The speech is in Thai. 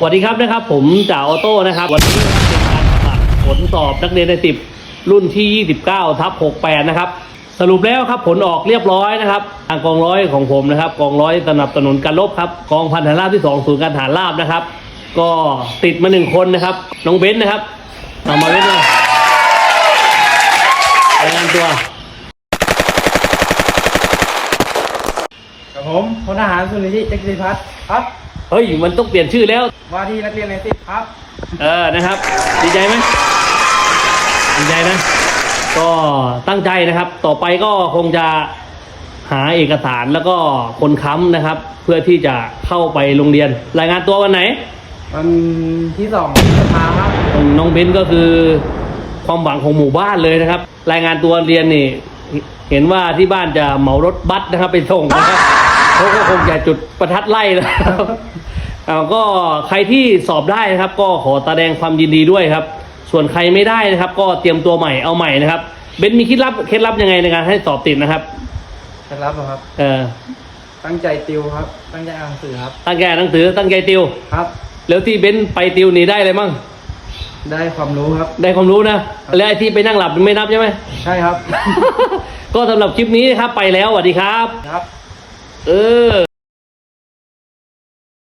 สวัสดีครับนะครับ ผมจ่าออโต้นะครับ วันนี้เป็นการสมัครผลสอบนักเรียนในสิบรุ่นที่ 29ทับ68 นะครับ สรุปแล้วครับผลออกเรียบร้อยนะครับทางกองร้อยของผมนะครับกองร้อยสนับสนุนการลบครับกองพันฐานราบที่ 2 ศูนย์การฐานราบนะครับ ก็ติดมาหนึ่งคนนะครับน้องเบนซ์นะครับเอามาเล่นเลยรายงานตัวกับผมพลทหารสุริยิจักรีพัฒน์ครับ เฮ้ยมันต้องเปลี่ยนชื่อแล้ว ว่าที่นักเรียนในสิบครับ เออนะครับ ดีใจไหมดีใจนะ ก็ตั้งใจนะครับ ต่อไปก็คงจะหาเอกสารแล้วก็คนค้ำนะครับ เพื่อที่จะเข้าไปโรงเรียน รายงานตัววันไหน วันที่สองพฤษภาครับน้องเบนก็คือความหวังของหมู่บ้านเลยนะครับ รายงานตัวเรียนนี่ เห็นว่าที่บ้านจะเหมารถบัสนะครับไปส่งนะครับ เขาก็คงจะจุดประทัดไล่แล้วครับเอาก็ใครที่สอบได้นะครับ ก็ขอแสดงความยินดีด้วยครับ ส่วนใครไม่ได้นะครับ ก็เตรียมตัวใหม่เอาใหม่นะครับเบนมีเคล็ดลับเคล็ดลับยังไงในการให้สอบติดนะครับเคล็ดลับเหรอครับ เออตั้งใจติวครับ ตั้งใจอ่านหนังสือครับ ตั้งใจอ่านหนังสือตั้งใจติวครับ แล้วที่เบนไปติวนี่ได้อะไรมั่งได้ความรู้ครับ ได้ความรู้นะ แล้วไอ้ที่ไปนั่งหลับไม่นับใช่ไหมใช่ครับ ก็สำหรับคลิปนี้นะครับไปแล้วสวัสดีครับครับ เออ